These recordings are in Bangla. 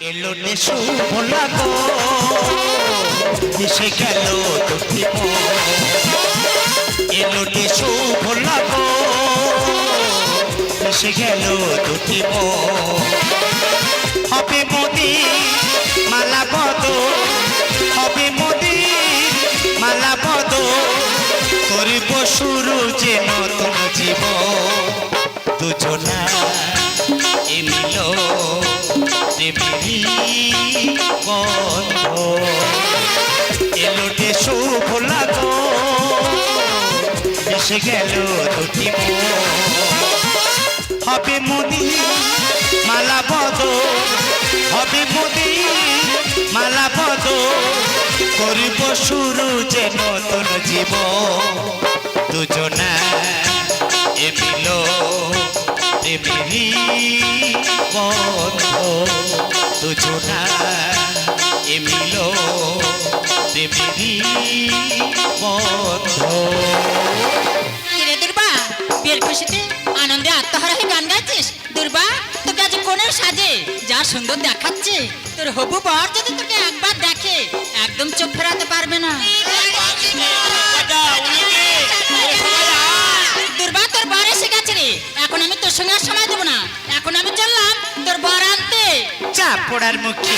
এলো নে শুভ লাগো মিশে গেল দুটি এলো নে শুভ লাগো মিশে গেল দুটি হবে মোদি মালা বদ হবে মোদি মালা বদ করিব শুরু যে নতুন জীবন। দুজনা এমিল প্রেমেরই গন্ধ এলো যে শুভ লাগো এসে গেল দুটি। হবে মোদি মালা বদ হবে মোদি মালা বদ করিব শুরু যে নতুন জীব দুজনা এমিল প্রেমেরই বন্ধ দুজনা এমিল বন্ধ। কিরে দুর্বা, বিয়ের খুশিতে আনন্দে আত্মহারা হয়ে গান গাইছিস? দুর্বা, তোকে আজ কোনের সাজে? যা সুন্দর দেখাচ্ছে। তোর হবু বর যদি তোকে একবার দেখে, একদম চোখ ফেরাতে পারবে না। চা পড়ার মুখে।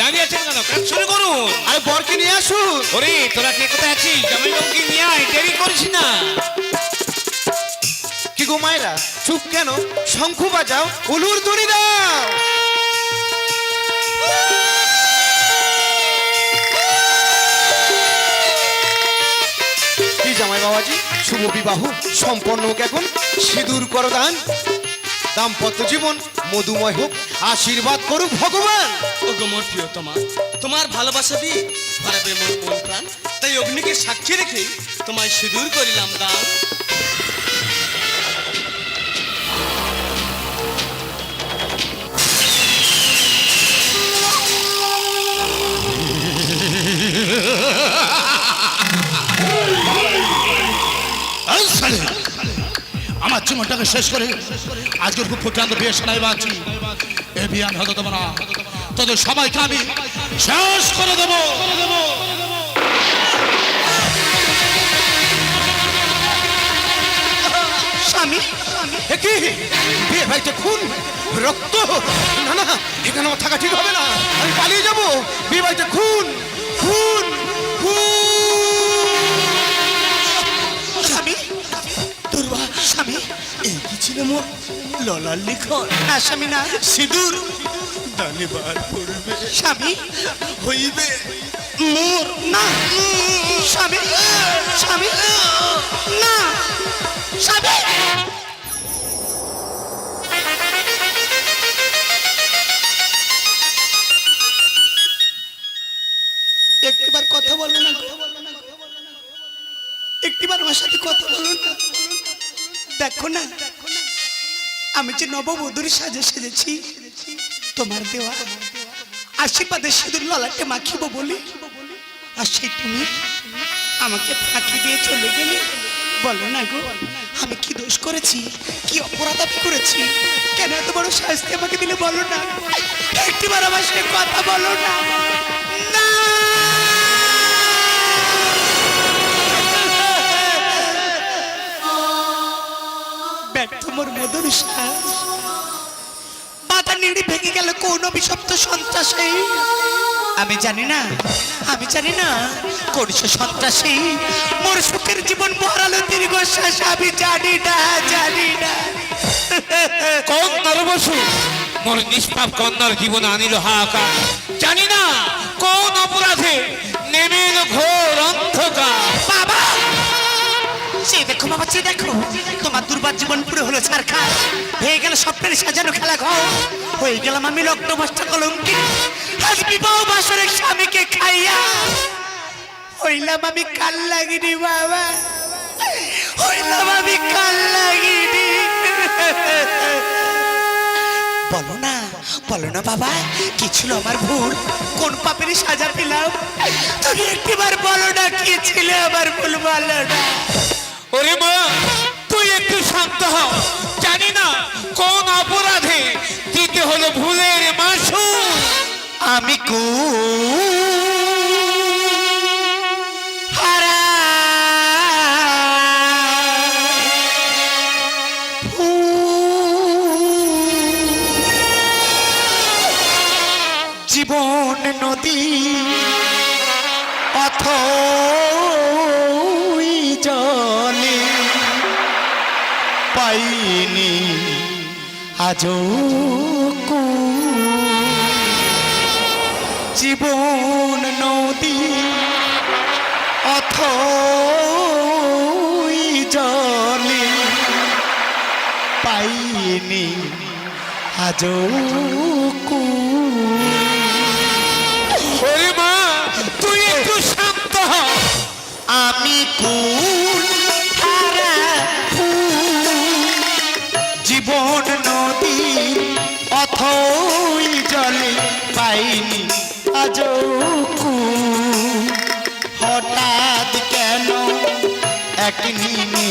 দাঁড়িয়ে আছেন কেন? কাজ শুরু করুন। আরে বরকে নিয়ে আসুন। ওরে তোরা কে কোথায় আছিস? জামাইবাবুকে নিয়ে আয় দেরি করিস না। কি গো মায়েরা চুপ কেন? শঙ্খু বাজাও উলুর দড়ি দাও। শুভ বিবাহ, সম্পন্ন হোক এখন, সিঁদুর করদান, দাম্পত্য জীবন মধুময় হোক, আশীর্বাদ করুক ভগবান। ওগো প্রিয় প্রিয়তমা, তোমার ভালোবাসা দিয়ে ভরাবে মন প্রাণ। তাই অগ্নিকে সাক্ষী রেখে তোমায় সিঁদুর করিলাম দান। শালি! আমার জীবনটাকে শেষ করে আজকের খুব ফুটান্ত বিয়ে শোনাই বাঁচি। এ বিয়ে আমি হতে দেবো না তোদের সবাইকে আমি শেষ করে দেবো। স্বামী ভাইতে খুন, রক্ত? না এখানে থাকা ঠিক হবে না। আমি পালিয়ে যাব। বিয়ে খুন খুন খুন। স্বামী, এই কি ছিল মোর? ললার লিখন। না স্বামী, না, সিঁদুর। ধন্যবাদ পড়বে স্বামী, হইবে মোর। না, স্বামী স্বামী, না, স্বামী। দেখো না, আমি যে নববধূর সাজে সেজেছি, তোমার দেওয়া আশীর্বাদের সিঁদুর ললাটে মাখিব বলি। আর সেই তুমি আমাকে ফাঁকি দিয়ে চলে গেলে? বলো না গো, আমি কি দোষ করেছি? কি অপরাধ আমি করেছি? কেন এত বড় শাস্তি আমাকে দিলে বলো না? একটিবার আমার সাথে কথা বলো না। না! ব্যর্থ মধুর শ্বাস বাধা নিড়ি ভেঙে গেল কোন অভিশপ্ত সন্ত্রাসে। আমি জানি না, আমি জানি না, করছ সন্ত্রাসী। মোর সুখের জীবন মরালো দীর্ঘশ্বাস, আমি জানি না জানি না। কোন নরবসু মোর নিষ্পাপ কন্যার জীবন আনিল হাহাকার। জানি না কোন অপরাধে দুর্বার জীবন পুরো হলো ছারখার হয়ে গেল স্বপ্নের সাজানো খেলা ঘর। হয়ে গেলাম আমি লগ্ন বস্তা কলঙ্কি আজ বিবাহ বাসরের স্বামীকে খাইয়া হইলাম আমি কাল লাগিনি বাবা। হইলাম আমি কাল লাগিনি। বলো না বলো না বাবা, কি ছিল আমার ভুল? কোন পাপের সাজা পেলাম? তুমি একটিবার বলো না, কি ছিল আমার ভুল বলো না। ওরে মা তুই একটু শান্ত হ জানি না কোন অপরাধে দিতে হলো ভুলের মাসু আমি কু আজও কু জীবন নদী অথ জলে পাইনি আজও কু মা, তুই একটু শান্ত আমি কুল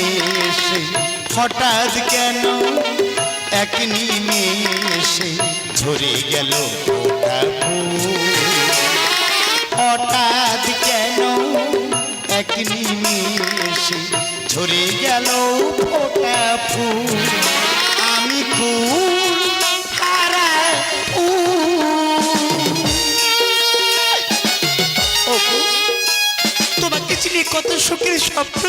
নিমেষে হঠাৎ কেন এক নিমেষে ঝরে গেল হঠাৎ কেন এক নিমেষে ঝরে গেল ফোটা ফুল। আমি। ওগো, তোমাকে চিনি কত সুখের স্বপ্ন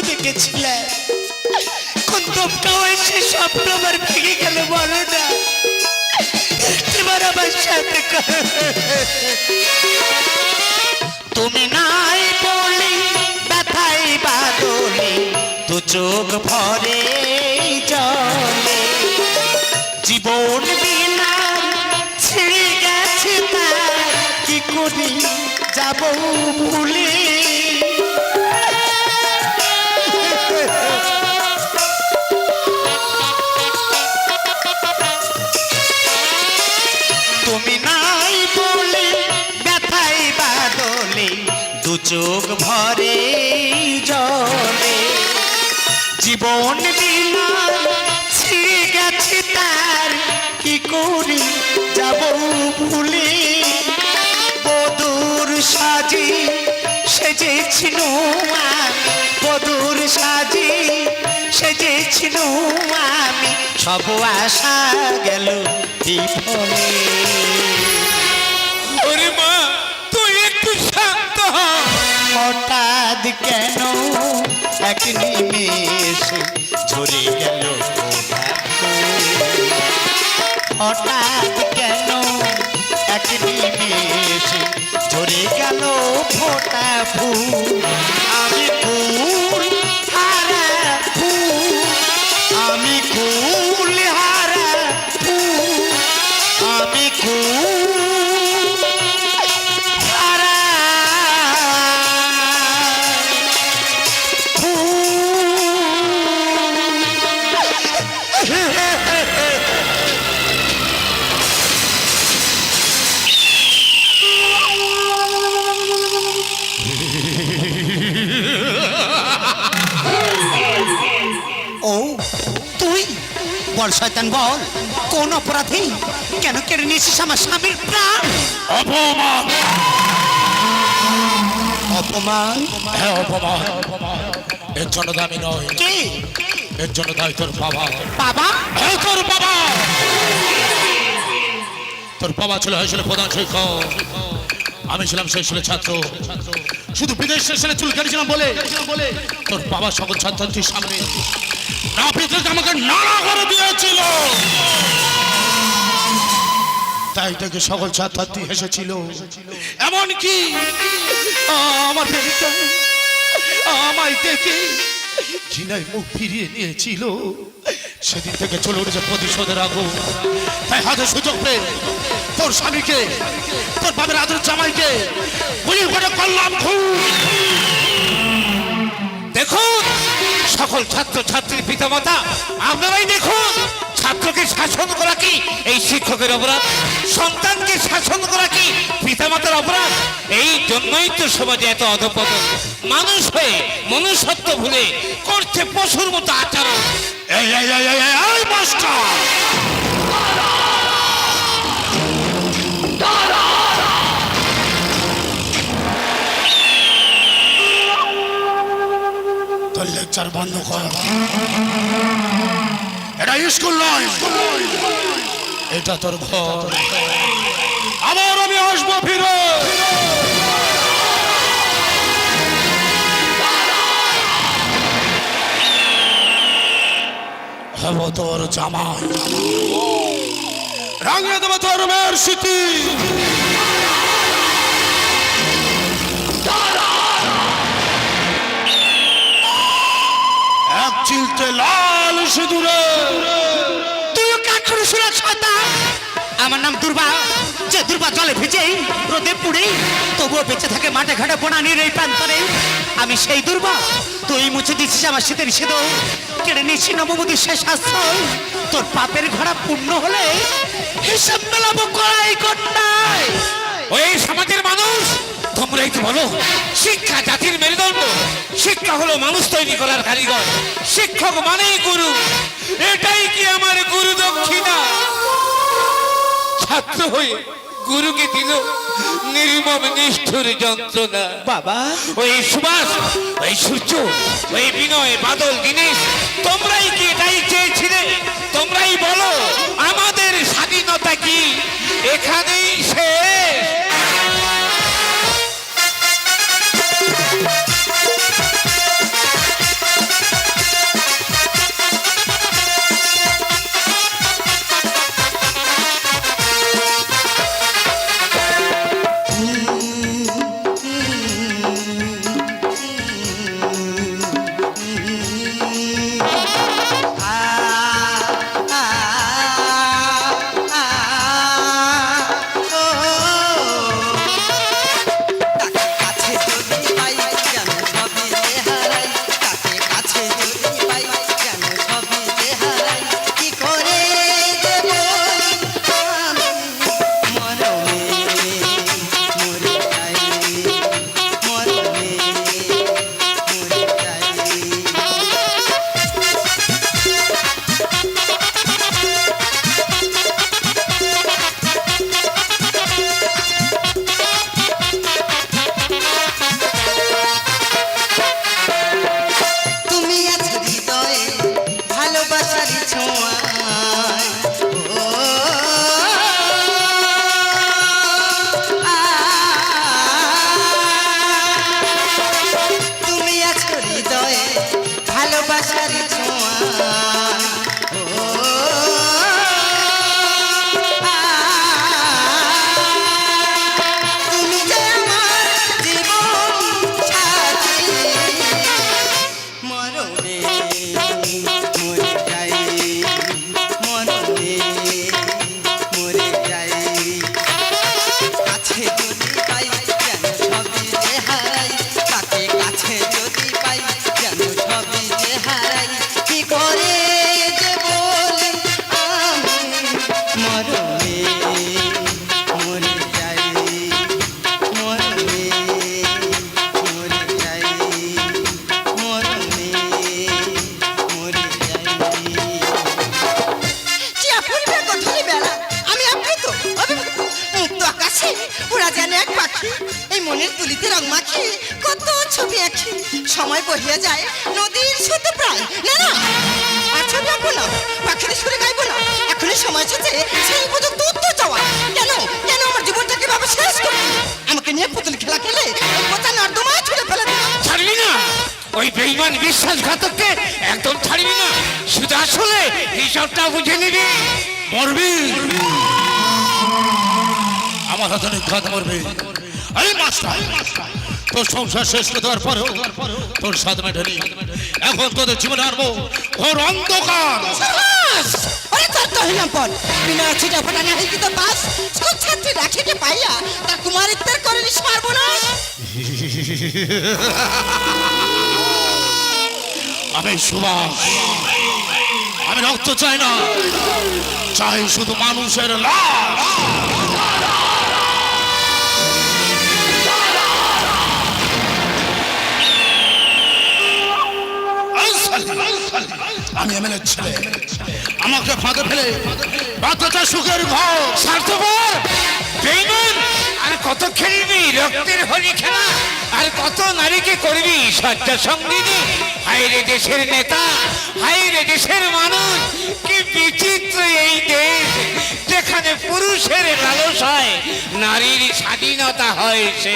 তোমরাও এসে স্বপ্ন ভেঙে গেল, বলো না। আমার সাথে তুমি নাই ব্যথাই দু চোখ ভরে জলে। জীবন বিনা ছিঁড়ে গেছে তার, কি করি যাব ভুলে? চোখ ভরে জলে। জীবন বিনা ছিঁড়ে গেছে তার, কি করি যাব ভুলে? বদুর সাজি সেজেছিল বদুর সাজি সেজেছিল আমি। সব আশা গেল বিফলে। হঠাৎ কেন? এক নিমেষে ঝরে গেল হঠাৎ কেন? এক নিমেষে ঝরে গেল ফোটা আমি শয়তান বল কোন অপরাধী কেন কেড়ে নিয়েছিস আমার স্বামীর প্রাণ? অপমান। অপমান? হ্যাঁ অপমান। এর জন্য দামি নয়। কে? এর জন্য দায়ী তোর বাবা। বাবা? হ্যাঁ তোর বাবা। তোর বাবা ছিল হয়েছিল প্রধান শিক্ষক। আমি ছিলাম সেই ছিল ছাত্র। শুধু বিদেশ স্টেশনে চুল কেটেছিলাম বলে তোর বাবা সকল ছাত্রছাত্রীর সামনে না পিতে আমাকে নানা করে দিয়েছিল। তাই থেকে সকল ছাত্রছাত্রী হেসেছিল। এমনকি প্রেমিকা আমায় দেখে ঘৃণায় মুখ ফিরিয়ে নিয়েছিল। সেদিন থেকে চলে উঠেছে প্রতিশোধের আগুন। তাই হাতে সুযোগ পেয়ে তোর স্বামীকে তোর বাবার আদর জামাইকে গুলি করে করলাম খুন। দেখুন সকল ছাত্র ছাত্রীর পিতামাতা আপনারাই দেখুন ছাত্রকে শাসন করা কি এই শিক্ষকের অপরাধ সন্তানকে শাসন করা কি পিতামাতার অপরাধ এই জন্যই তো সমাজে এত অধপতন মানুষ হয়ে মনুষ্যত্ব ভুলে করছে পশুর মতো আচরণ এই মাস্টার লেকচার বন্ধ কর। এটা স্কুল নয়। এটা তোর ঘর। আবার আমি আসব ফিরে। তোর জামাই। রাঙিয়ে দেবো তোর মেয়ের স্মৃতি। চিলতে লাল সিঁদুরে। তুইও কাক্ষর শুনে ছতা আমার নাম দুর্বা। যে দুর্বা জলে ভিজেই রোদে পুড়েই তবুও বেঁচে থাকে মাঠে ঘাটে বনানির এই প্রান্তরে। আমি সেই দুর্বা। তুই মুছে দিচ্ছিস আমার শীতের সিঁদো কেড়ে নিচ্ছি নবমতির শেষ আশ্রয়। তোর পাপের ঘোড়া পূর্ণ হলে হিসাব মেলাবো কড়াই কন্যায় ওই সমাজের মানুষ তোমরাই তো বলো। শিক্ষা জাতির মেরুদণ্ড। শিক্ষা হলো মানুষ তৈরি করার কারিগর। শিক্ষক মানেই গুরু। এটাই কি আমার গুরু দক্ষিণা? ছাত্র হয়ে গুরুকে দিল নির্মম নিষ্ঠুর যন্ত্রণা। বাবা। ওই সুভাষ ওই সূর্য ওই বিনয় বাদল দীনেশ তোমরাই কি এটাই চেয়েছিলে? তোমরাই বলো আমাদের স্বাধীনতা কি? এখানেই ছোঁয়া এসেছে, সেই পর্যন্ত উত্তর চাওয়া। কেন? কেন আমার জীবনটাকে ভাবে শেষ করবি? আমাকে নিয়ে পুতুল খেলা খেলে পচা নর্দমায় ছুড়ে ফেলে ছাড়বি না। ওই বেইমান বিশ্বাসঘাতককে একদম ছাড়বি না। শুধু আসলে হিসাবটা বুঝে নিবি। মরবি। আমার হাতে নিঘাত মরবি। এই মাস্টার। তোর সংসার শেষ করে দেওয়ার পরেও তোর সাথ মেটেনি। এখন তোদের জীবনে আনব ঘোর অন্ধকার। ওরে তোর তো হইলাম পর বিনা ছিটা ফাটা তো ছাত্রী রাখিতে পাইয়া তার কুমারিত্বের করলি সর্বনাশ আমি সুভাষ। আমি রক্ত চাই না। চাই শুধু মানুষের লাশ। শালি, আমি এমএলএ ছেলে। আমাকে ফাঁদে ফেলে বাচ্চাটা সুখের ঘর। স্বার্থপর? বেইমান আর কত খেলবি? রক্তের হোলি খেলা। আর কত নারীকে করবি? সজ্জা সঙ্গিনী। হাইরে দেশের নেতা হাইরে দেশের মানুষ। কি বিচিত্র এই দেশ যেখানে পুরুষের লালসায় নারীর স্বাধীনতা হয়েছে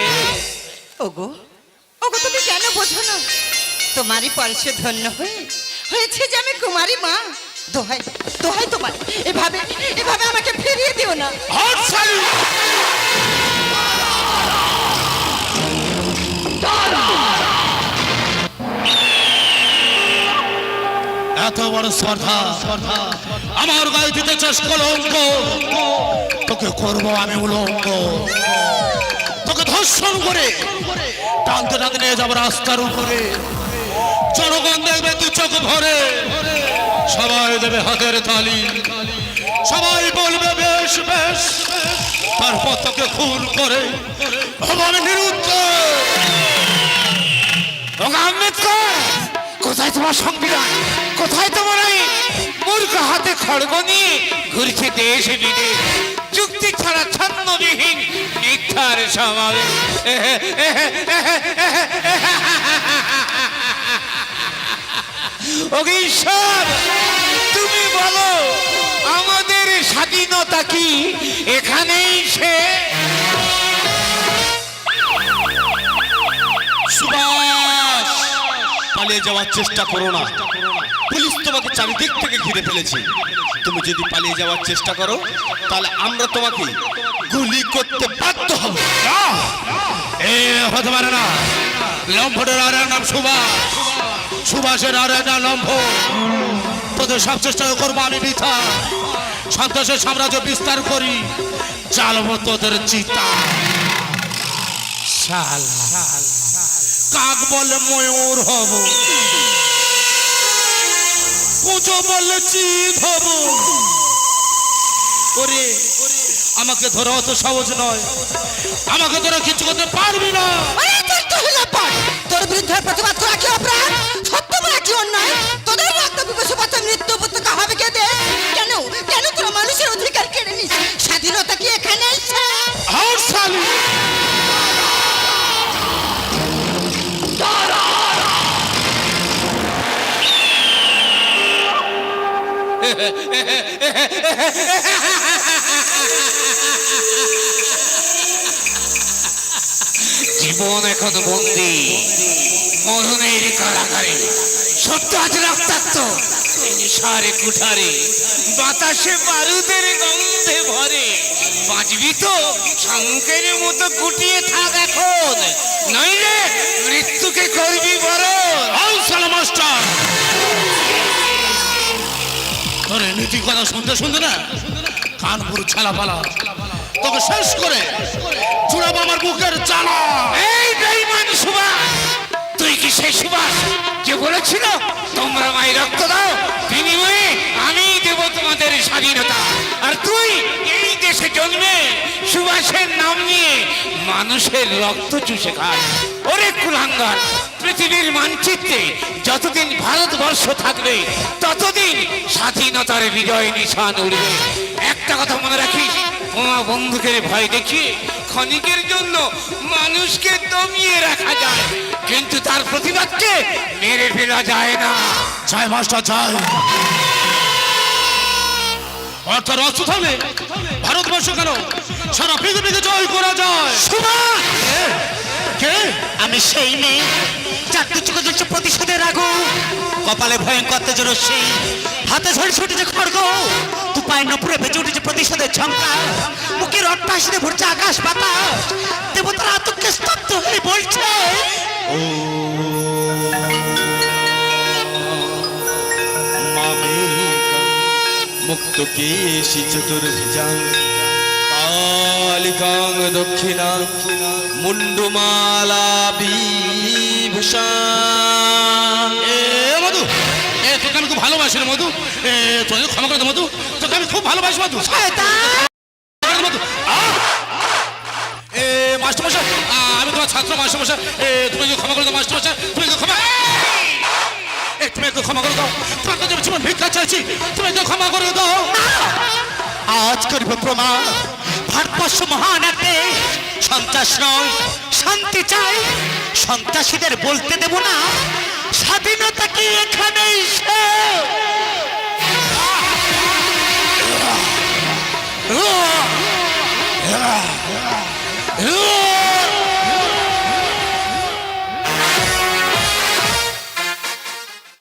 ওগো ওগো তুমি কেন বোঝো না? তোমারই পরশে ধন্য হয়ে হয়েছে যে আমি কুমারী মা? দোহাই দোহাই তোমার এভাবে এভাবে আমাকে ফিরিয়ে দিও না! এত বড় আমার গায়ে তোকে করব আমি তোকে করে টানতে টানতে নিয়ে যাব রাস্তার উপরে। জনগণ দেখবে দু চোখ ভরে সবাই দেবে হাতের তালি সবাই বলবে বেশ বেশ তারপর তোকে খুন করে ভগবান নিরুদ্ধ কোথায় তোমার সংবিধান কোথায় তোমার এই মূর্খ হাতে খড়গ নিয়ে ঘুরছে দেশ বিদেশ যুক্তি ছাড়া ছন্নবিহীন মিথ্যার সমাবেশ ওগো ঈশ্বর তুমি বলো আমাদের স্বাধীনতা কি? এখানেই সে সুভাষ পালিয়ে যাওয়ার চেষ্টা করো না। পুলিশ তোমাকে চারিদিক থেকে ঘিরে ফেলেছে। তুমি যদি পালিয়ে যাওয়ার চেষ্টা করো তাহলে আমরা তোমাকে গুলি করতে বাধ্য হব। না এ হতে পারে না। লম্ফটের আর নাম সুভাষ। সুভাষের আর এক নাম লম্ফ। তোদের সব চেষ্টা করব আমি বৃথা সন্ত্রাসের সাম্রাজ্য বিস্তার করি চালবো তোদের চিতা। কাক বলে ময়ূর হব? কুচো বলে চিত হব? ওরে, আমাকে ধরা অত সহজ নয়। আমাকে ধরা কিছু করতে পারবি না। তোর বিরুদ্ধে প্রতিবাদ করা কি অপরাধ? সত্য বলা কি অন্যায়? তোদের রক্ত পিপাসু পাতা মৃত্যু উপত্যকা হবে কে দে কেন? কেন তোরা মানুষের অধিকার কেড়ে নিস? স্বাধীনতা কি এখানে এসে হাউস শালি জীবন এখন বন্দি। মরণের কারাগারে সত্য আজ রক্তাক্ত। সারে কুঠারে বাতাসে বারুদের গন্ধে ভরে। বাঁচবি তো শঙ্কের মতো গুটিয়ে থাক এখন নইলে মৃত্যুকে করবি বরণ। মাস্টার। নীতি কথা শুনতে শুনতে না কানপুর ছালা পালা তোকে শেষ করে চূড়াবো আমার বুকের চালা। এই বেঈমান সুভাষ, তুই কি সেই সুভাষ যে বলেছিল, তোমরা মাই রক্ত দাও, বিনিময়ে আমি দেব তোমাদের স্বাধীনতা আর তুই এই দেশে জন্মে সুভাষের নাম নিয়ে মানুষের রক্ত চুষে খাস। ওরে কুলাঙ্গার, পৃথিবীর মানচিত্রে যতদিন ভারতবর্ষ থাকবে, ততদিন স্বাধীনতার বিজয় নিশান উড়বে। একটা কথা মনে রাখিস তোমার বন্ধুকে ভয় দেখিয়ে ক্ষণিকের জন্য মানুষকে দমিয়ে রাখা যায়। কিন্তু তার প্রতিবাদকে মেরে ফেলা যায় না। চাই মাস্টার চাই অর্থাৎ অস্ত্র থাকলে ভারতবর্ষ কেন সারা পৃথিবীকে জয় করা যায়? কে? আমি সেই মেয়ে যার দু চোখে প্রতিশোধের আগুন কপালে ভয়ঙ্কর তেজর সেই হাতে ঝড় ছুটেছে খড়গ দু পায়ে নপুরে ভেজে উঠেছে প্রতিশোধের ঝঙ্কার মুখের অট্টাসিতে ভরছে আকাশ বাতাস দেবতার আতঙ্কে স্তব্ধ হয়ে বলছে মুক্ত কেশি চতুর্ভুজাং কালিকাং দক্ষিণা, মুন্ডুমালা বিভূষা এ মধু ভালোবাসি মধু? এ তোকে ক্ষমা করে মধু। তোকে আমি খুব ভালোবাসি মধু। মধু আহ! এ আমি তোমার ছাত্র মাস্টারমশাই। তুমি ক্ষমা করে দাও মাস্টারমশাই, তুমি ক্ষমা তুমি একটু ক্ষমা করে দাও। জীবন তুমি ক্ষমা করে দাও। আজ করব প্রমাণ, ভারতবর্ষ মহান। সন্ত্রাস নয় শান্তি চাই। সন্ত্রাসীদের বলতে দেব না স্বাধীনতা কি এখানেই শেষ?